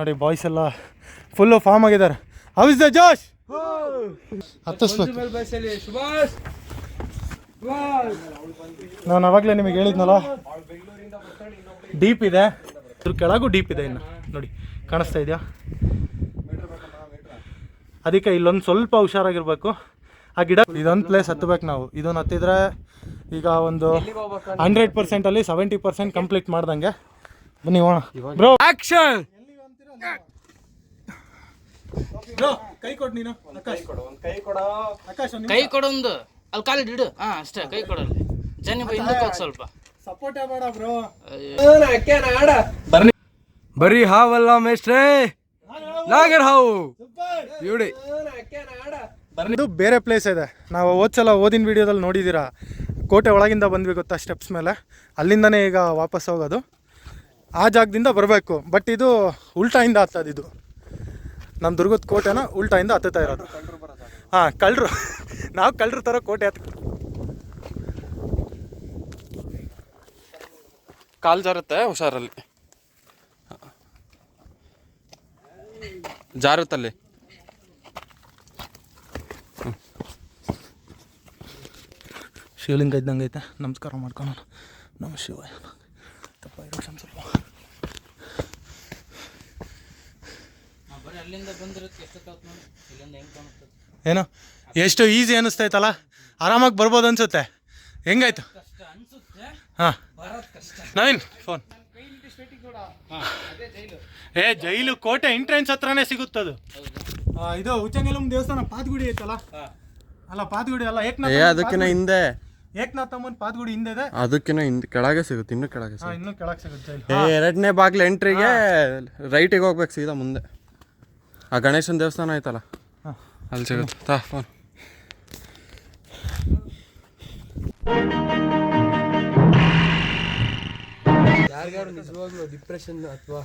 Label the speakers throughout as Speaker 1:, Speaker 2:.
Speaker 1: ನೋಡಿ ಬಾಯ್ಸ್ ಎಲ್ಲ full form ಆಗಿದ್ದಾರೆ. ಹೌ ಇಸ್ ದ ಜೋಶ್ ಹತ್ತಿಸ್ಬೇಕು. ನಾನು ಅವಾಗಲೇ ನಿಮಗೆ ಹೇಳಿದ್ನಲ್ಲ ಡೀಪ್ ಇದೆ. ಇದ್ರ ಕೆಳಗೂ ಡೀಪ್ ಇದೆ ಇನ್ನು. ನೋಡಿ, ಕಾಣಿಸ್ತಾ ಇದೆಯಾ? ಅದಕ್ಕೆ ಇಲ್ಲೊಂದು ಸ್ವಲ್ಪ ಹುಷಾರಾಗಿರ್ಬೇಕು. ಆ ಗಿಡ ಇದೊಂದು ಪ್ಲೇಸ್ ಹತ್ತಬೇಕು ನಾವು. ಇದೊಂದು ಹತ್ತಿದ್ರೆ ಈಗ ಒಂದು ಹಂಡ್ರೆಡ್ ಪರ್ಸೆಂಟಲ್ಲಿ ಸೆವೆಂಟಿ ಪರ್ಸೆಂಟ್ ಕಂಪ್ಲೀಟ್ ಮಾಡ್ದಂಗೆ. ಬನ್ನಿ ಹೋಣ ಬ್ರೋ
Speaker 2: ಆಕ್ಷನ್
Speaker 1: ಬ್ರೋ ಕೈ ಕೊಡು ನೀನು ಆಕಾಶ್. ಆಕಾಶ್
Speaker 3: ಕೈ ಕೊಡೊಂದು ಅಲ್ಲಿ ಇಡು. ಹಾ ಅಷ್ಟೇ ಕೈ ಕೊಡಲ್ಲಿ ಜನಿ ಬೈ ಹಿಂದಕ್ಕೆ ಹೋಗಿ ಸ್ವಲ್ಪ.
Speaker 1: ಸಪೋರ್ಟೇ ಬೇಡ ಬ್ರೋ
Speaker 2: ಬರೀ ಹಾವಲ್ಲ ಮೇಷ್ಟ್ರೇ. ನಾಗರ್ ಹಾವು. ಇವಡಿ.
Speaker 1: ಇದು ಬೇರೆ ಪ್ಲೇಸ್ ಇದೆ. ನಾವು ಹೋದ್ಸಲ ಓದಿನ ವಿಡಿಯೋದಲ್ಲಿ ನೋಡಿದ್ದೀರಾ. ಕೋಟೆ ಒಳಗಿಂದ ಬಂದ್ವಿ ಗೊತ್ತಾ ಸ್ಟೆಪ್ಸ್ ಮೇಲೆ. ಅಲ್ಲಿಂದನೇ ಈಗ ವಾಪಸ್ ಹೋಗೋದು. ಆ ಜಾಗದಿಂದ ಬರಬೇಕು. ಬಟ್ ಇದು ಉಲ್ಟಾಯಿಂದ ಹತ್ತದು ಇದು ನಮ್ಮ ದುರ್ಗದ ಕೋಟೆನ ಉಲ್ಟಾಯಿಂದ ಹತ್ತುತ್ತಾ ಇರೋದು. ಹಾಂ ಕಳ್ಳರು. ನಾವು ಕಳ್ಳರು ಥರ ಕೋಟೆ ಹತ್ತ
Speaker 4: ಕಾಲ್ ಜಾರುತ್ತೆ ಹುಷಾರಲ್ಲಿ. ಜಾರುತ್ತಲ್ಲಿ.
Speaker 1: ಶಿವಲಿಂಗ ಇದ್ದಂಗೆ ಐತೆ ನಮಸ್ಕಾರ ಮಾಡ್ಕೊಳೋಣ. ನಮ ಶಿವ ತಪ್ಪ ಇರೋ ಸ್ವಲ್ಪ
Speaker 3: ಬರೀ ಅಲ್ಲಿಂದ ಬಂದಿರುತ್ತೆ ಎಷ್ಟೊತ್ತಾಗ್ತದೆ ನೋಡಿ ಇಲ್ಲಿಂದ ಹೆಂಗ್ ಕಾಣುತ್ತದೆ
Speaker 1: ಏನೋ ಎಷ್ಟು ಈಸಿ ಅನ್ನಿಸ್ತೈತಲ್ಲ ಆರಾಮಾಗಿ ಬರ್ಬೋದು ಅನ್ಸುತ್ತೆ. ಹೆಂಗಾಯ್ತು?
Speaker 3: ಕಷ್ಟ ಅನ್ಸುತ್ತೆ
Speaker 1: ಹಾಂ. ನವೀನ್ ಫೋನ್ ಏ ಜೈಲು ಕೋಟೆ ಎಂಟ್ರೆನ್ಸ್ ಹತ್ರನೇ ಸಿಗುತ್ತದು. ಆ, ಇದು ಉಚ್ಚಂಗಿಲಂ ದೇವಸ್ಥಾನ ಪಾತ್ಗುಡಿ ಐತಲ್ಲ? ಅಲ್ಲ ಪಾತ್ಗುಡಿ ಅಲ್ಲ ಏಕನಾಥ
Speaker 4: ಏ ಅದಕ್ಕಿಂತ ಹಿಂದೆ.
Speaker 1: ಏಕನಾಥಮ್ಮನ ಪಾತ್ಗುಡಿ ಹಿಂದೆ ಇದೆ.
Speaker 4: ಅದಕ್ಕಿನ ಹಿಂದೆ ಕೆಳಗೆ ಸಿಗುತ್ತೆ ಇನ್ನೂ ಕೆಳಗೆ
Speaker 1: ಹಾ,
Speaker 4: ಸಿಗುತ್ತೆ.
Speaker 1: ಇನ್ನೂ ಕೆಳಗೆ ಸಿಗುತ್ತೆ ಜೈಲು
Speaker 4: ಏ ಎರಡನೇ ಬಾಗ್ಲು ಎಂಟ್ರಿಗೆ ರೈಟಿಗೆ ಹೋಗ್ಬೇಕು ಸೀದಾ ಮುಂದೆ. ಆ ಗಣೇಶನ ದೇವಸ್ಥಾನ ಆಯ್ತಲ್ಲ
Speaker 1: ಹಾ.
Speaker 4: ಅಲ್ಲಿ ಸಿಗುತ್ತೆ. ತಾ ಫೋನ್.
Speaker 2: ಯಾರಿಗಾರು ನಿಜವಾಗ್ಲೂ ಡಿಪ್ರೆಷನ್ ಅಥವಾ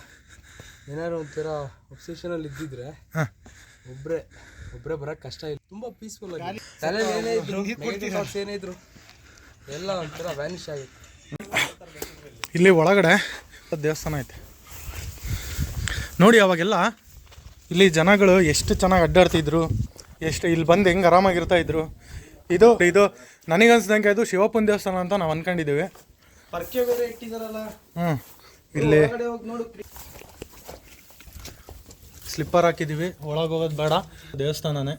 Speaker 2: ಏನಾದ್ರು ಒಂಥರ ಒಬ್ಸೆಷನ್ ಅಲ್ಲಿ ಇದ್ದಿದ್ರೆ ಒಬ್ರೆ ಒಬ್ರೆ ಬರಕ್ ಕಷ್ಟ ಇಲ್ಲ. ತುಂಬಾ ಪೀಸ್ಫುಲ್ ಆಗಿ. ತಲೆ ಏನೇ ಇದ್ರು ಏನೇ ಇದ್ರು ಎಲ್ಲ ಒಂಥರ ವ್ಯಾನಿಶ್ ಆಗಿತ್ತು.
Speaker 1: ಇಲ್ಲಿ ಒಳಗಡೆ ದೇವಸ್ಥಾನ ಐತೆ. ನೋಡಿ ಅವಾಗೆಲ್ಲ ಇಲ್ಲಿ ಜನಗಳು ಎಷ್ಟು ಚೆನ್ನಾಗಿ ಅಡ್ಡಾಡ್ತಿದ್ರು ಎಷ್ಟು ಇಲ್ಲಿ ಬಂದು ಹೆಂಗೆ ಆರಾಮಾಗಿರ್ತಾ ಇದ್ರು. ಇದು ಇದು ನನಗನ್ಸ್ದಂಗೆ ಇದು ಶಿವಪ್ಪನ ದೇವಸ್ಥಾನ ಅಂತ ನಾವು ಅನ್ಕೊಂಡಿದ್ದೀವಿ.
Speaker 2: ಪರ್ಕೆ ಬೇರೆ ಇಟ್ಟಿದಾರಲ್ಲ.
Speaker 1: ಹ್ಞೂ ಇಲ್ಲಿ ಸ್ಲಿಪ್ಪರ್ ಹಾಕಿದ್ದೀವಿ ಒಳಗೆ ಹೋಗೋದು ಬೇಡ ದೇವಸ್ಥಾನನೇ.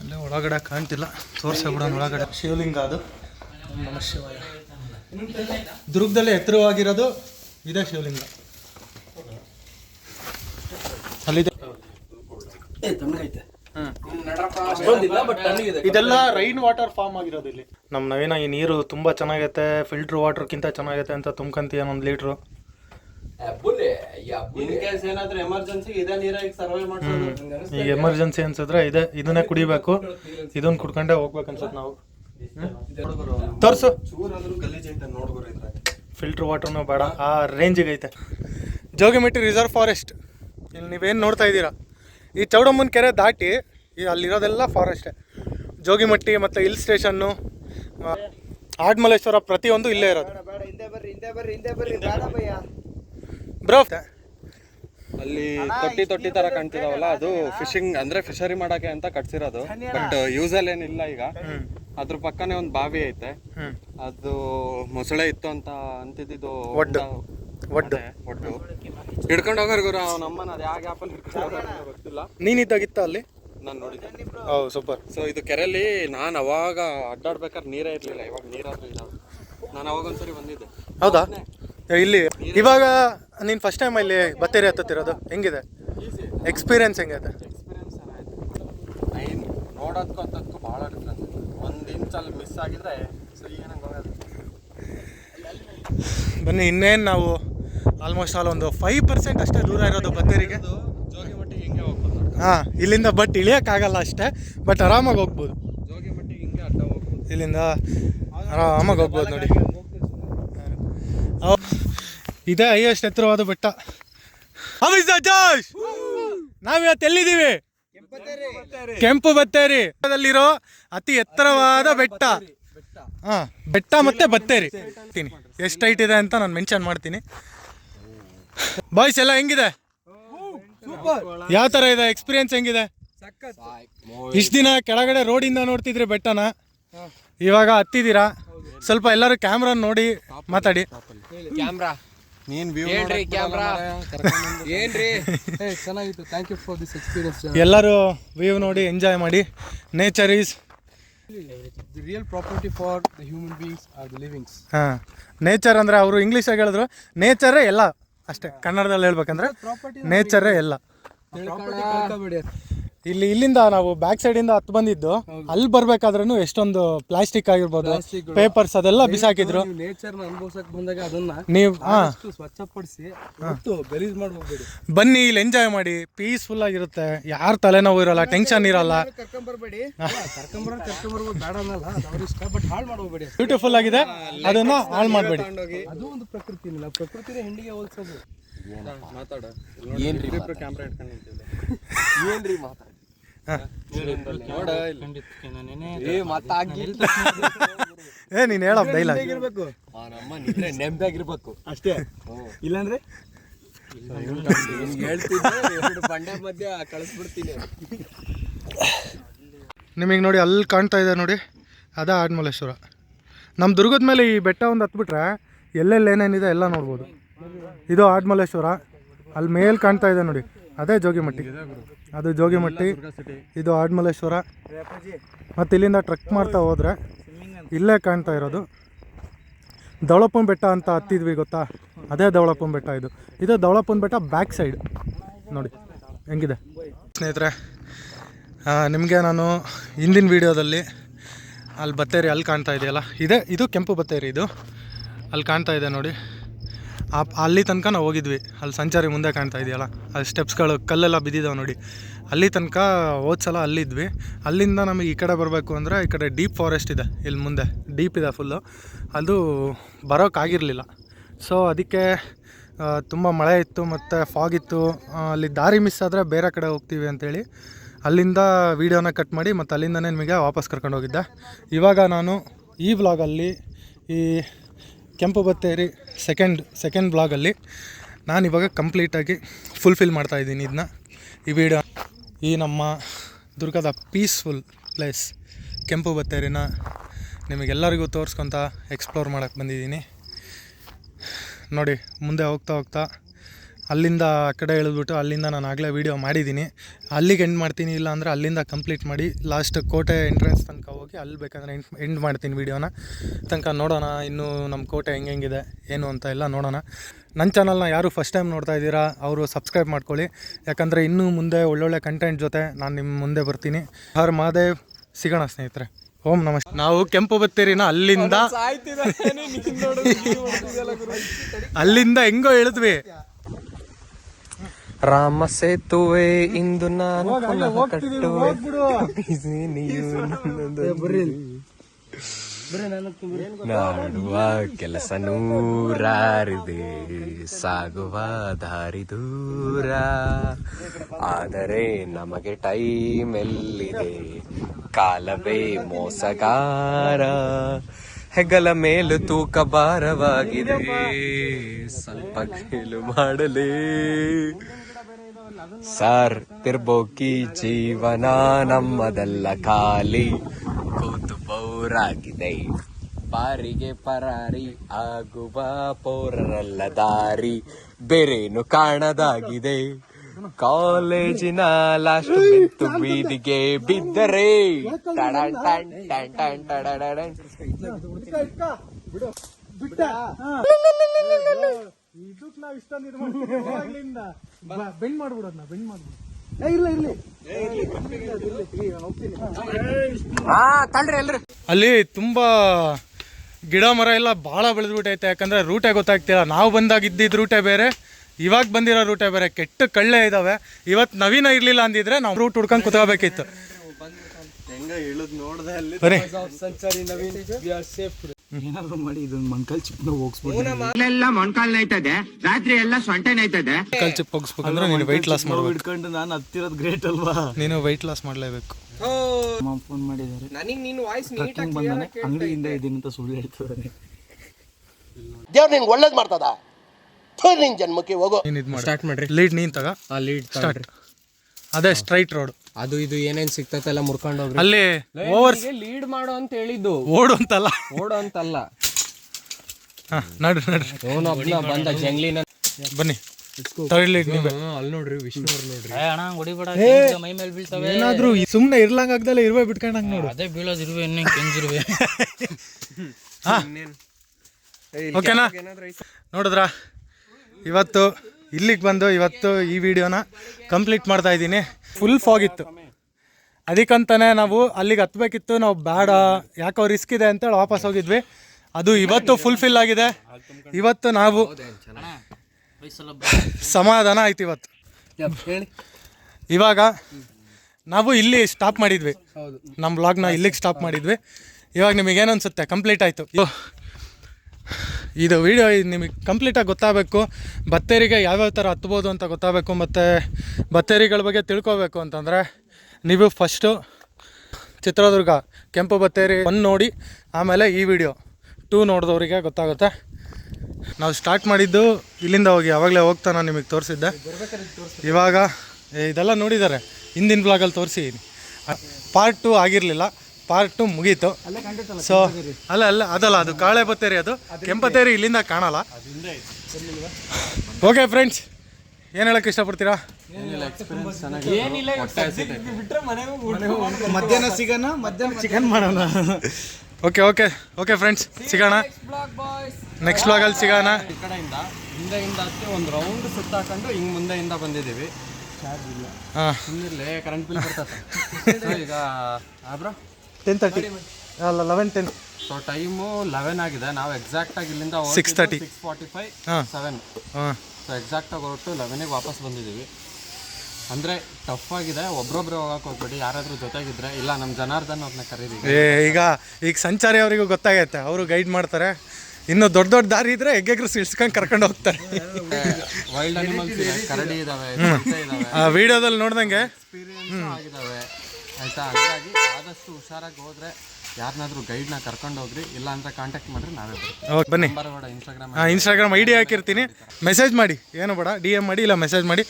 Speaker 1: ಅಲ್ಲೇ ಒಳಗಡೆ ಕಾಣ್ತಿಲ್ಲ ತೋರಿಸ್ಬಿಡೋಣ ಒಳಗಡೆ. ಶಿವಲಿಂಗ ಅದು. ನಮಃ ಶಿವಾಯ. ದುರ್ಗದಲ್ಲಿ ಎತ್ತರವಾಗಿರೋದು ಇದೇ ಶಿವಲಿಂಗ ಅಲ್ಲಿದೆ ಇದೆಲ್ಲ ರೈನ್ ವಾಟರ್ ಫಾರ್ಮ್ ಆಗಿರೋದು ಇಲ್ಲಿ. ನಮ್ಮ ನವೀನ ಈ ನೀರು ತುಂಬಾ ಚೆನ್ನಾಗೈತೆ ಫಿಲ್ಟರ್ ವಾಟರ್ಕ್ಕಿಂತ ಚೆನ್ನಾಗೈತೆ ಅಂತ ತುಂಬ್ಕಂತೀಯ ಒಂದು ಲೀಟ್ರು ಈಗ ಎಮರ್ಜೆನ್ಸಿ ಅನ್ಸಿದ್ರೆ ಇದೆ ಇದನ್ನೇ ಕುಡಿಬೇಕು. ಇದನ್ನ ಕುಡ್ಕೊಂಡೇ ಹೋಗ್ಬೇಕು ಅನ್ಸುತ್ತೆ ನಾವು. ತೋರ್ಸು. ಫಿಲ್ಟರ್ ವಾಟರ್ನು ಬೇಡ ಆ ರೇಂಜಿಗೆ ಐತೆ. ಜೋಗಿಮಿಟ್ಟಿ ರಿಸರ್ವ್ ಫಾರೆಸ್ಟ್ ಇಲ್ಲಿ ನೀವೇನು ನೋಡ್ತಾ ಇದ್ದೀರಾ? ಈ ಚೌಡಮ್ಮನ ಕೆರೆ ದಾಟಿ ಈ ಅಲ್ಲಿರೋದೆಲ್ಲ ಫಾರೆಸ್ಟೇ ಜೋಗಿಮಟ್ಟಿ ಮತ್ತು ಹಿಲ್ ಸ್ಟೇಷನ್ನು ಆಡ್ಮಲೇಶ್ವರ ಪ್ರತಿಯೊಂದು ಇಲ್ಲೇ ಇರೋದು. ಬ್ರೋ
Speaker 4: ಅಲ್ಲಿ ತೊಟ್ಟಿ ತೊಟ್ಟಿ ತರ ಕಾಣ್ತಿದಾವಲ್ಲ ಅದು ಫಿಶಿಂಗ್ ಅಂದ್ರೆ ಫಿಶರಿ ಮಾಡಕ್ಕೆ ಅಂತ ಕಟ್ಸಿರೋದು. ಬಟ್ ಯೂಸಲ್ ಏನಿಲ್ಲ ಈಗ. ಅದ್ರ ಪಕ್ಕನೆ ಒಂದು ಬಾವಿ ಐತೆ. ಅದು ಮೊಸಳೆ ಇತ್ತು ಅಂತ ಅಂತಿದ್ದು
Speaker 1: ಒಡ್ಡು. ಒಡ್ಡು.
Speaker 4: ಒಟ್ಟು ಹಿಡ್ಕೊಂಡು ಹೋಗೋರು ಗುರು ಅವ್ನ ಅಮ್ಮನ ಅದು ಯಾವ ಗ್ಯಾಪಲ್ಲಿ ಹಿಡ್ಕೊಂಡು ಗೊತ್ತಿಲ್ಲ.
Speaker 1: ನೀನಿದ್ದಾಗಿತ್ತ ಅಲ್ಲಿ?
Speaker 4: ನಾನು ನೋಡಿದ್ದೆ.
Speaker 1: ಹೌದು ಸೂಪರ್
Speaker 4: ಸೊ ಇದು ಕೆರೆಯಲ್ಲಿ ನಾನು ಅವಾಗ ಅಡ್ಡಾಡ್ಬೇಕಾದ್ರೆ ನೀರೇ ಇರಲಿಲ್ಲ ಇವಾಗ ನೀರಾದ್ರೂ ಇದಾವೆ ನಾನು ಅವಾಗ ಒಂದ್ಸರಿ ಬಂದಿದ್ದೆ.
Speaker 1: ಹೌದಾ? ಇಲ್ಲಿ ಇವಾಗ ನೀನು ಫಸ್ಟ್ ಟೈಮ್ ಇಲ್ಲಿ ಬತ್ತೇರಿ ಹತ್ತತ್ತಿರೋದು ಹೆಂಗಿದೆ? ಎಕ್ಸ್ಪೀರಿಯನ್ಸ್ ಹೆಂಗೈತೆ?
Speaker 4: ಎಕ್ಸ್ಪೀರಿಯನ್ಸ್ ಐನ್ ನೋಡೋದಕ್ಕೂ ಹತ್ತದಕ್ಕೂ ಭಾಳ ಡಿಫ್ರೆನ್ಸ್ ಒಂದು ಇಂಚ್ ಇಂಚಲ್ಲಿ ಮಿಸ್ ಆಗಿದ್ರೆ ಸೊ ಏನಂಗೆ
Speaker 1: ಬನ್ನಿ ಇನ್ನೇನು ನಾವು ಆಲ್ಮೋಸ್ಟ್ ಆಲ್ ಒಂದು ಫೈವ್ ಪರ್ಸೆಂಟ್ ಅಷ್ಟೇ ದೂರ ಇರೋದು ಬತ್ತೇರಿಗೆ. ಹಾಂ ಇಲ್ಲಿಂದ ಬಟ್ ಇಳಿಯೋಕ್ಕಾಗಲ್ಲ ಅಷ್ಟೇ ಬಟ್ ಆರಾಮಾಗಿ ಹೋಗ್ಬೋದು. ಇಲ್ಲಿಂದ ಆರಾಮಾಗಿ ಹೋಗ್ಬೋದು ನೋಡಿ. ಇದೇ ಹೈಯೆಸ್ಟ್ ಎತ್ತರವಾದ ಬೆಟ್ಟ. ನಾವಿವತ್ತು ಎಲ್ಲಿದ್ದೀವಿ? ಕೆಂಪು ಬತ್ತೇರಿ. ಅಲ್ಲಿರೋ ಅತಿ ಎತ್ತರವಾದ ಬೆಟ್ಟ. ಹಾ ಬೆಟ್ಟ ಮತ್ತೆ ಬತ್ತೇರಿ. ಎಷ್ಟು ಹೈಟ್ ಇದೆ ಅಂತ ನಾನು ಮೆನ್ಷನ್ ಮಾಡ್ತೀನಿ. ಬಾಯ್ಸ್ ಎಲ್ಲ ಹೆಂಗಿದೆ? ಯಾವ ತರ ಇದೆ? ಎಕ್ಸ್ಪೀರಿಯನ್ಸ್ ಹೆಂಗಿದೆ?
Speaker 2: ಇಷ್ಟ
Speaker 1: ಇಷ್ಟು ದಿನ ಕೆಳಗಡೆ ರೋಡಿಂದ ನೋಡ್ತಿದ್ರಿ ಬೆಟ್ಟನ. ಇವಾಗ ಹತ್ತಿದ್ದೀರಾ? ಸ್ವಲ್ಪ ಎಲ್ಲರೂ ಕ್ಯಾಮ್ರಾ ನೋಡಿ ಮಾತಾಡಿ.
Speaker 2: ಕ್ಯಾಮ್ರಾ
Speaker 4: ನೀನ್ ವ್ಯೂ
Speaker 2: ಹೇಳ್ರಿ ಕ್ಯಾಮ್ರಾ ಚೆನ್ನಾಗಿತ್ತು. Thank you for this experience
Speaker 1: ಎಲ್ಲರೂ ವ್ಯೂ ನೋಡಿ ಎಂಜಾಯ್ ಮಾಡಿ. Nature is
Speaker 2: the real property for the human beings are the livings
Speaker 1: ಹಾಂ. ನೇಚರ್ ಅಂದ್ರೆ ಅವರು ಇಂಗ್ಲೀಷಾಗಿ ಹೇಳಿದ್ರು. ನೇಚರೇ ಎಲ್ಲ. ಅಷ್ಟೇ. ಕನ್ನಡದಲ್ಲಿ ಹೇಳ್ಬೇಕಂದ್ರೆ ನೇಚರೇ ಎಲ್ಲ. ಇಲ್ಲಿ ಇಲ್ಲಿಂದ ನಾವು ಬ್ಯಾಕ್ ಸೈಡ್ ಇಂದ ಹತ್ತು ಬಂದಿದ್ದು. ಅಲ್ಲಿ ಬರ್ಬೇಕಾದ್ರೂ ಎಷ್ಟೊಂದು ಪ್ಲಾಸ್ಟಿಕ್ ಆಗಿರ್ಬೋದು. ಪೇಪರ್ಸ್ ಅದೆಲ್ಲ ಬಿಸಾಕಿದ್ರು.
Speaker 2: ನೀವು ನೇಚರ್ನ ಅನುಭವಿಸಕ್ ಬಂದಾಗ ಅದನ್ನ
Speaker 1: ನೀವು
Speaker 2: ಸ್ವಚ್ಛಪಡಿಸಿ ಗಲೀಜ್ ಮಾಡಿ ಹೋಗ್ಬೇಡಿ
Speaker 1: ಬನ್ನಿ ಇಲ್ಲಿ ಎಂಜಾಯ್ ಮಾಡಿ. ಪೀಸ್ಫುಲ್ ಆಗಿರುತ್ತೆ. ಯಾರ ತಲೆನೋವು ಇರಲ್ಲ ಟೆನ್ಷನ್ ಇರಲ್ಲ.
Speaker 2: ಕರ್ಕೊಂಬರ್ಬೇಡಿ. ಕರ್ಕೊಂಬರೋದು ಕರ್ಕೊಂಬರ್ಬೋದು ಬೇಡ ಅನ್ನಲ್ಲ. ಅದು ಅವ್ರ ಇಷ್ಟ ಬಟ್ ಹಾಳು ಮಾಡೋಗ್ಬೇಡಿ
Speaker 1: ಬ್ಯೂಟಿಫುಲ್ ಆಗಿದೆ. ಅದನ್ನ ಹಾಳು ಮಾಡಬೇಡಿ.
Speaker 2: ಅದು ಒಂದು ಪ್ರಕೃತಿನೇ ನಾವು ಪ್ರಕೃತಿನ ಹೆಂಡಿಗೆ ಹೋಲ್ಸೋದು.
Speaker 4: ಮಾತಾಡ. ಏನ್ರಿ ಕ್ಯಾಮ್ರಾ ಇಟ್ಕೊಂಡು.
Speaker 2: ಏನ್ರಿ ಮಾತಾಡಿ? ಏ
Speaker 1: ನೀನು ಹೇಳಪ್ಪ ಡೈಲಾಗ್
Speaker 2: ಇರ್ಬೇಕು ನೆಮ್ಮದಿಯಾಗಿರ್ಬೇಕು. ಅಷ್ಟೇ. ಇಲ್ಲಾಂದ್ರೆ? ಬಂಡೆ ಮಧ್ಯ ಕಳಿಸ್ಬಿಡ್ತೀನಿ.
Speaker 1: ನಿಮಗೆ ನೋಡಿ ಅಲ್ಲಿ ಕಾಣ್ತಾ ಇದೆ ನೋಡಿ ಅದ ಆಡ್ಮಲೇಶ್ವರ ನಮ್ಮ ದುರ್ಗದ ಮೇಲೆ ಈ ಬೆಟ್ಟ ಒಂದು ಹತ್ಬಿಟ್ರೆ ಎಲ್ಲೆಲ್ಲಿ ಏನೇನಿದೆ ಎಲ್ಲ ನೋಡ್ಬೋದು. ಇದು ಆಡ್ಮಲೇಶ್ವರ ಅಲ್ಲಿ ಮೇಲೆ ಕಾಣ್ತಾ ಇದೆ ನೋಡಿ. ಅದೇ ಜೋಗಿಮಟ್ಟಿ ಅದು ಜೋಗಿಮಟ್ಟಿ ಇದು ಆಡ್ಮಲೇಶ್ವರ ಮತ್ತು ಇಲ್ಲಿಂದ ಟ್ರಕ್ ಮಾಡ್ತಾ ಹೋದರೆ ಇಲ್ಲೇ ಕಾಣ್ತಾ ಇರೋದು. ದೌಳಪ್ಪನ ಬೆಟ್ಟ ಅಂತ ಹತ್ತಿದ್ವಿ ಗೊತ್ತಾ? ಅದೇ ದೌಳಪ್ಪನ ಬೆಟ್ಟ ಇದು. ಇದು ಧವಳಪ್ಪನ ಬೆಟ್ಟ ಬ್ಯಾಕ್ ಸೈಡ್ ನೋಡಿ, ಹೆಂಗಿದೆ? ಸ್ನೇಹಿತರೆ ನಿಮಗೆ ನಾನು ಹಿಂದಿನ ವೀಡಿಯೋದಲ್ಲಿ ಅಲ್ಲಿ ಬತ್ತೇರಿ ಅಲ್ಲಿ ಕಾಣ್ತಾ ಇದೆಯಲ್ಲ? ಇದೇ, ಇದು ಕೆಂಪು ಬತ್ತೇರಿ ಇದು. ಅಲ್ಲಿ ಕಾಣ್ತಾ ಇದೆ ನೋಡಿ. ಆ ಅಲ್ಲಿ ತನಕ ನಾವು ಹೋಗಿದ್ವಿ. ಅಲ್ಲಿ ಸಂಚಾರಿ ಮುಂದೆ ಕಾಣ್ತಾ ಇದೆಯಲ್ಲ? ಅಲ್ಲಿ ಸ್ಟೆಪ್ಸ್ಗಳು ಕಲ್ಲೆಲ್ಲ ಬಿದ್ದಿದ್ದಾವೆ ನೋಡಿ. ಅಲ್ಲಿ ತನಕ ಹೋದ ಸಲ ಅಲ್ಲಿದ್ವಿ ಅಲ್ಲಿಂದ ನಮಗೆ ಈ ಕಡೆ ಬರಬೇಕು ಅಂದರೆ ಈ ಕಡೆ ಡೀಪ್ ಫಾರೆಸ್ಟ್ ಇದೆ ಇಲ್ಲಿ ಮುಂದೆ. ಡೀಪ್ ಇದೆ ಫುಲ್ಲು ಅದು ಬರೋಕ್ಕಾಗಿರಲಿಲ್ಲ ಸೊ ಅದಕ್ಕೆ ತುಂಬ ಮಳೆ ಇತ್ತು ಮತ್ತು ಫಾಗ್ ಇತ್ತು. ಅಲ್ಲಿ ದಾರಿ ಮಿಸ್ ಆದರೆ ಬೇರೆ ಕಡೆ ಹೋಗ್ತೀವಿ ಅಂತೇಳಿ ಅಲ್ಲಿಂದ ವೀಡಿಯೋನ ಕಟ್ ಮಾಡಿ ಮತ್ತು ಅಲ್ಲಿಂದನೇ ನಿಮಗೆ ವಾಪಸ್ ಕರ್ಕೊಂಡು ಹೋಗಿದ್ದೆ. ಇವಾಗ ನಾನು ಈ ವ್ಲಾಗಲ್ಲಿ ಈ ಕೆಂಪು ಬತ್ತೇರಿ ಸೆಕೆಂಡ್ ಸೆಕೆಂಡ್ ಬ್ಲಾಗಲ್ಲಿ ನಾನು ಇವಾಗ ಕಂಪ್ಲೀಟಾಗಿ ಫುಲ್ಫಿಲ್ ಮಾಡ್ತಾ ಇದ್ದೀನಿ ಇದನ್ನ ಈ ವಿಡಿಯೋ ಈ ನಮ್ಮ ದುರ್ಗದ ಪೀಸ್ಫುಲ್ ಪ್ಲೇಸ್ ಕೆಂಪು ಬತ್ತೇರಿನ ನಿಮಗೆಲ್ಲರಿಗೂ ತೋರಿಸ್ಕೊತ ಎಕ್ಸ್ಪ್ಲೋರ್ ಮಾಡೋಕ್ಕೆ ಬಂದಿದ್ದೀನಿ. ನೋಡಿ, ಮುಂದೆ ಹೋಗ್ತಾ ಹೋಗ್ತಾ ಅಲ್ಲಿಂದ ಆ ಕಡೆ ಇಳಿದ್ಬಿಟ್ಟು ಅಲ್ಲಿಂದ ನಾನು ಆಗಲೇ ವೀಡಿಯೋ ಮಾಡಿದ್ದೀನಿ. ಅಲ್ಲಿಗೆ ಎಂಡ್ ಮಾಡ್ತೀನಿ ಇಲ್ಲ ಅಂದರೆ ಅಲ್ಲಿಂದ ಕಂಪ್ಲೀಟ್ ಮಾಡಿ ಲಾಸ್ಟ್ ಕೋಟೆ ಎಂಟ್ರೆನ್ಸ್ ತನಕ ಹೋಗಿ ಅಲ್ಲಿ ಬೇಕಂದ್ರೆ ಎಂಡ್ ಎಂಡ್ ಮಾಡ್ತೀನಿ ವೀಡಿಯೋನ ತನಕ ನೋಡೋಣ ಇನ್ನೂ ನಮ್ಮ ಕೋಟೆ ಹೆಂಗೆ ಹೆಂಗಿದೆ ಏನು ಅಂತ ಎಲ್ಲ ನೋಡೋಣ. ನನ್ನ ಚಾನಲ್ನ ಯಾರು ಫಸ್ಟ್ ಟೈಮ್ ನೋಡ್ತಾ ಇದ್ದೀರಾ ಅವರು ಸಬ್ಸ್ಕ್ರೈಬ್ ಮಾಡ್ಕೊಳ್ಳಿ. ಯಾಕಂದರೆ ಇನ್ನೂ ಮುಂದೆ ಒಳ್ಳೊಳ್ಳೆ ಕಂಟೆಂಟ್ ಜೊತೆ ನಾನು ನಿಮ್ಮ ಮುಂದೆ ಬರ್ತೀನಿ. ಹರ್ ಮಹಾದೇವ್ ಸಿಗೋಣ ಸ್ನೇಹಿತರೆ. ಓಂ ನಮಸ್ತೆ ನಾವು ಕೆಂಪು ಬತ್ತೇರಿನ ಅಲ್ಲಿಂದ ಅಲ್ಲಿಂದ ಹೆಂಗೋ ಇಳಿದ್ವಿ.
Speaker 2: ರಾಮ ಸೇತುವೆ ಇಂದು ನಾನು ಪುನಃ ಕಟ್ಟುವೆ. ಬಿಸಿ ನಾಡುವ ಕೆಲಸ ನೂರಾರಿದೆ ಸಾಗುವ ದಾರಿ ದೂರ. ಆದರೆ ನಮಗೆ ಟೈಮ್ ಎಲ್ಲಿದೆ ಕಾಲವೇ ಮೋಸಗಾರ. ಹೆಗಲ ಮೇಲು ತೂಕ ಭಾರವಾಗಿದೆ ಸ್ವಲ್ಪ ಕೇಳು ಮಾಡಲೇ. ಸರ್ ತಿರ್ಬೋಕಿ ಜೀವನ ನಮ್ಮದೆಲ್ಲ ಖಾಲಿ. ಕೂತು ಪೌರಾಗಿದೆ. ಪಾರಿಗೆ ಪರಾರಿ ಆಗುವ ಪೌರರಲ್ಲ ದಾರಿ. ಬೇರೇನು ಕಾಣದಾಗಿದೆ. ಕಾಲೇಜಿನ ಲಾಸ್ಟ್ ಬಿತ್ತು ಬೀದಿಗೆ ಬಿದ್ದರೆ. ಟಡನ್
Speaker 1: ನಾವು ಇಷ್ಟೊಂದು ಇದು ಬೆಂಡ್ ಅಲ್ಲಿ ತುಂಬಾ ಗಿಡ ಮರ ಎಲ್ಲ ಭಾಳ ಬೆಳೆದ್ಬಿಟ್ಟೈತೆ. ಯಾಕಂದರೆ ರೂಟೇ ಗೊತ್ತಾಗ್ತಿಲ್ಲ. ನಾವು ಬಂದಾಗ ಇದ್ದಿದ್ ರೂಟೇ ಬೇರೆ ಇವಾಗ ಬಂದಿರೋ ರೂಟೇ ಬೇರೆ. ಕೆಟ್ಟ ಕಳ್ಳೆ ಇದ್ದಾವೆ ಇವತ್ತು ನವೀನ ಇರಲಿಲ್ಲ ಅಂದಿದ್ರೆ ನಾವು ರೂಟ್ ಹುಡ್ಕೊಂಡು ಕುತ್ಕೋಬೇಕಿತ್ತು.
Speaker 4: ಹೆಂಗ
Speaker 5: ಏನಾದ್ರು ಮಾಡಿ ಇದನ್ನ ಮಂಕಲ್ ಚಿಪ್ನ ಹೋಗ್ಸ್ಬಿಟ್ಟು
Speaker 6: ಎಲ್ಲ ಮೊಣಕಾಲ್ ನೈತದೆ ರಾತ್ರಿ ಎಲ್ಲ ಸೊಂಟೆ ನೋಯ್ತದೆ.
Speaker 1: ಕಲ್ ಚಿಪ್ ಹೋಗಿಸ್ಬೇಕಂದ್ರೆ ನೀನು ವೆಯ್ಟ್ ಲಾಸ್ ಮಾಡ್ಬೇಕು.
Speaker 5: ಹಿಡ್ಕೊಂಡು ನಾನು ಹತ್ತಿರೋದು ಗ್ರೇಟ್ ಅಲ್ವಾ?
Speaker 1: ನೀನು ವೆಯ್ಟ್ ಲಾಸ್ ಮಾಡಲೇಬೇಕು.
Speaker 5: ಅಮ್ಮ ಫೋನ್ ಮಾಡಿದ್ದಾರೆ
Speaker 2: ನನಗೆ ನೀನು ವಾಯ್ಸ್
Speaker 5: ಟ್ರಕ್ಕಿಂಗ್ ಬಂದಾನೆ. ಅಂಗಡಿಯಿಂದ ಇದೀನಿ ಅಂತ ಸುಳ್ಳು ಹೇಳ್ತಿದ್ದಾನೆ
Speaker 7: ದೇವ್ರು ನಿನ್ಗೆ ಒಳ್ಳೇದು ಮಾಡ್ತದ? ನಿನ್ ಜನ್ಮಕ್ಕೆ ಹೋಗೋ.
Speaker 1: ನೀನು ಇದು ಮಾಡಿ.
Speaker 2: ಸ್ಟಾರ್ಟ್ ಮಾಡ್ರಿ.
Speaker 1: ಲೀಡ್ ನೀನು ತಗ.
Speaker 2: ಆ ಲೀಡ್
Speaker 1: ಸ್ಟಾರ್ಟ್ ಅದೇ ಸ್ಟ್ರೈಟ್ ರೋಡ್
Speaker 2: ಅದು ಇದು ಏನೇನ್ ಸಿಗ್ತೈತೆಲ್ಲ ಮುರ್ಕೊಂಡು ಹೋಗ್ರಿ
Speaker 1: ಅಲ್ಲಿ ಓವರ್ಸ್
Speaker 2: ಲೀಡ್ ಮಾಡೋ ಅಂತ ಹೇಳಿದ್ದು.
Speaker 1: ಓಡು ಅಂತಲ್ಲ.
Speaker 2: ಓಡು ಅಂತಲ್ಲ.
Speaker 1: ಹಾಂ ನಡ್ರಿ ನಡ್ರಿ.
Speaker 2: ಅವನೊಬ್ನ ಬಂದ ಜಂಗ್ಲಿನ
Speaker 1: ಬನ್ನಿ. ನೀವೇ.
Speaker 2: ಅಲ್ಲಿ ನೋಡ್ರಿ ವಿಷ್ಣು ಅವ್ರು ನೋಡ್ರಿ.
Speaker 3: ಅಣ್ಣ ಹೊಡಿಬೇಡ ಮೈ ಮೇಲೆ ಬೀಳ್ತವೆ.
Speaker 1: ಏನಾದ್ರೂ ಸುಮ್ಮನೆ ಇರ್ಲಂಗ್ ಆಗ್ದಲ್ಲ ಇರುವೆ ಬಿಟ್ಕೊಂಡಂಗ್ ನೋಡು.
Speaker 3: ಅದೇ ಬೀಳೋದಿರುವೆ ಇನ್ನೇ ಕೆಂಜಿರುವೆ.
Speaker 1: ಓಕೆನಾ ನೋಡಿದ್ರಾ? ಇವತ್ತು ಇಲ್ಲಿಗೆ ಬಂದು ಇವತ್ತು ಈ ವಿಡಿಯೋನ ಕಂಪ್ಲೀಟ್ ಮಾಡ್ತಾ ಇದ್ದೀನಿ. ಫುಲ್ ಫಾಗ್ ಇತ್ತು. ಅದಕ್ಕಂತಾನೆ ನಾವು ಅಲ್ಲಿಗೆ ಹತ್ಬೇಕಿತ್ತು. ನಾವು ಬೇಡ, ಯಾಕೋ ರಿಸ್ಕ್ ಇದೆ ಅಂತೇಳಿ ವಾಪಸ್ ಹೋಗಿದ್ವಿ. ಅದು ಇವತ್ತು ಫುಲ್ಫಿಲ್ ಆಗಿದೆ. ಇವತ್ತು ನಾವು ಸಮಾಧಾನ ಆಯ್ತು ಇವತ್ತು. ಇವಾಗ ನಾವು ಇಲ್ಲಿ ಸ್ಟಾಪ್ ಮಾಡಿದ್ವಿ. ನಮ್ಮ ಬ್ಲಾಗ್ನ ಇಲ್ಲಿಗೆ ಸ್ಟಾಪ್ ಮಾಡಿದ್ವಿ. ಇವಾಗ ನಿಮಗೆ ಏನು ಅನ್ಸುತ್ತೆ? ಕಂಪ್ಲೀಟ್ ಆಯಿತು. ಇದು ವಿಡಿಯೋ ನಿಮಗೆ ಕಂಪ್ಲೀಟಾಗಿ ಗೊತ್ತಾಗಬೇಕು. ಬತ್ತೇರಿಗೆ ಯಾವ್ಯಾವ ಥರ ಹತ್ಬೋದು ಅಂತ ಗೊತ್ತಾಗಬೇಕು ಮತ್ತು ಬತ್ತೇರಿಗಳ ಬಗ್ಗೆ ತಿಳ್ಕೊಬೇಕು ಅಂತಂದರೆ ನೀವು ಫಸ್ಟು ಚಿತ್ರದುರ್ಗ, ಕೆಂಪು ಬತ್ತೇರಿ ಒನ್ ನೋಡಿ, ಆಮೇಲೆ ಈ ವಿಡಿಯೋ ಟೂ ನೋಡಿದವರಿಗೆ ಗೊತ್ತಾಗುತ್ತೆ. ನಾವು ಸ್ಟಾರ್ಟ್ ಮಾಡಿದ್ದು ಇಲ್ಲಿಂದ ಹೋಗಿ ಆವಾಗಲೇ ಹೋಗ್ತಾ ನಾನು ನಿಮಗೆ ತೋರಿಸಿದ್ದೆ. ಇವಾಗ ಇದೆಲ್ಲ ನೋಡಿದ್ದಾರೆ. ಹಿಂದಿನ ಬ್ಲಾಗಲ್ಲಿ ತೋರಿಸಿ. ಪಾರ್ಟ್ ಟು ಆಗಿರಲಿಲ್ಲ. ಪಾರ್ಟ್ ಟು ಮುಗೀತು. ಸೊ ಅಲ್ಲ ಅಲ್ಲ ಅದಲ್ಲ ಅದು ಕಾಳೆ ಬತ್ತೇರಿ ಅದು. ಕೆಂಪತ್ತೇರಿ ಇಲ್ಲಿಂದ ಕಾಣಲ್ಲ. ಓಕೆ ಫ್ರೆಂಡ್ಸ್ ಏನು ಹೇಳಕ್ಕೆ ಇಷ್ಟಪಡ್ತೀರಾ?
Speaker 5: ಮಧ್ಯಾಹ್ನ ಸಿಗೋಣ ಮಧ್ಯಾಹ್ನ ಚಿಕನ್ ಮಾಡೋಣ.
Speaker 1: ಓಕೆ ಓಕೆ ಓಕೆ ಫ್ರೆಂಡ್ಸ್ ಸಿಗೋಣ. ನೆಕ್ಸ್ಟ್ ಬ್ಲಾಗಲ್ಲಿ ಸಿಗೋಣ.
Speaker 4: ಈ ಕಡೆಯಿಂದ ಹಿಂದೆಯಿಂದ ಅಷ್ಟೇ ಒಂದು ರೌಂಡ್ ಸುತ್ತಾಕೊಂಡು ಹಿಂಗ್ ಮುಂದೆಯಿಂದ ಬಂದಿದ್ದೀವಿ.
Speaker 1: ಹಾಂ.
Speaker 4: ಇಲ್ಲೇ ಕರೆಂಟ್ ಬಿಲ್ ಬರ್ತದೆ ಈಗ ಬ್ರೋ?
Speaker 1: ಟೆನ್ ತರ್ಟಿ ಅಲ್ಲ eleven ten
Speaker 4: so time eleven ಆಗಿದೆ. ನಾವು ಎಕ್ಸಾಕ್ಟ್ ಆಗಿ ಇಲ್ಲಿಂದ
Speaker 1: 6:30.
Speaker 4: ಸಿಕ್ಸ್ ಫಾರ್ಟಿ ಫೈವ್
Speaker 1: ಹಾಂ.
Speaker 4: ಸೆವೆನ್
Speaker 1: ಹಾಂ.
Speaker 4: ಸೊ ಎಕ್ಸಾಕ್ಟಾಗಿ ಹೊರಟು ಲೆವೆನಿಗೆ ವಾಪಸ್ ಬಂದಿದ್ದೀವಿ. ಅಂದರೆ ಟಫ್ ಆಗಿದೆ. ಒಬ್ರೊಬ್ರೆ ಹೋಗಕ್ಕೆ ಹೋಗ್ಬೇಡಿ. ಯಾರಾದರೂ ಜೊತೆಗಿದ್ರೆ ಇಲ್ಲ ನಮ್ಮ ಜನಾರ್ದನ್ ಅವ್ರನ್ನ ಕರೀರಿ.
Speaker 1: ಏ ಈಗ ಈಗ ಸಂಚಾರಿ ಅವರಿಗೂ ಗೊತ್ತಾಗೈತೆ. ಅವರು ಗೈಡ್ ಮಾಡ್ತಾರೆ. ಇನ್ನು ದೊಡ್ಡ ದೊಡ್ಡ ದಾರಿ ಇದ್ರೆ ಹೆಗ್ಗೆಗ್ರು ಸಿಳ್ಸ್ಕೊಂಡು ಕರ್ಕೊಂಡು ಹೋಗ್ತಾರೆ.
Speaker 4: ವೈಲ್ಡ್ ಅನಿಮಲ್ಸ್ ಇದೆ ಕರಡಿ ಇದಾವೆ ಇದಾವೆ.
Speaker 1: ಆ ವಿಡಿಯೋದಲ್ಲಿ ನೋಡ್ದಂಗೆ.
Speaker 4: ಎಕ್ಸ್ಪೀರಿಯನ್ಸ್ ಆಗಿದಾವೆ ಆಯ್ತಾ? ಹಾಗಾಗಿ ಆದಷ್ಟು ಹುಷಾರಾಗಿ ಹೋದ್ರೆ ಯಾರನ್ನಾದ್ರೂ ಗೈಡ್ನ ಕರ್ಕೊಂಡು ಹೋಗ್ರಿ ಇಲ್ಲ ಅಂದ್ರೆ ಕಾಂಟ್ಯಾಕ್ಟ್ ಮಾಡ್ರಿ ನಾವೇ ಬರ್ತೀವಿ.
Speaker 1: ಓಕೆ ಬನ್ನಿ.
Speaker 4: ಬರಬೇಡ ಬೇಡ ಇನ್ಸ್ಟಾಗ್ರಾಮ್
Speaker 1: ಹಾಂ ಇನ್ಸ್ಟಾಗ್ರಾಮ್ ಐ ಡಿ ಹಾಕಿರ್ತೀನಿ. ಮೆಸೇಜ್ ಮಾಡಿ ಏನು ಬೇಡ ಡಿ ಎಂ ಮಾಡಿ ಇಲ್ಲ ಮೆಸೇಜ್ ಮಾಡಿ.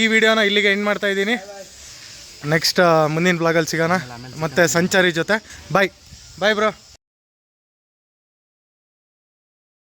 Speaker 1: ಈ ವಿಡಿಯೋನ ಇಲ್ಲಿಗೆ ಎಂಡ್ ಮಾಡ್ತಾ ಇದ್ದೀನಿ. ನೆಕ್ಸ್ಟ್ ಮುಂದಿನ ಬ್ಲಾಗಲ್ಲಿ ಸಿಗೋಣ. ಮತ್ತು ಸಂಚಾರಿ ಜೊತೆ. ಬಾಯ್ ಬಾಯ್ ಬ್ರೋ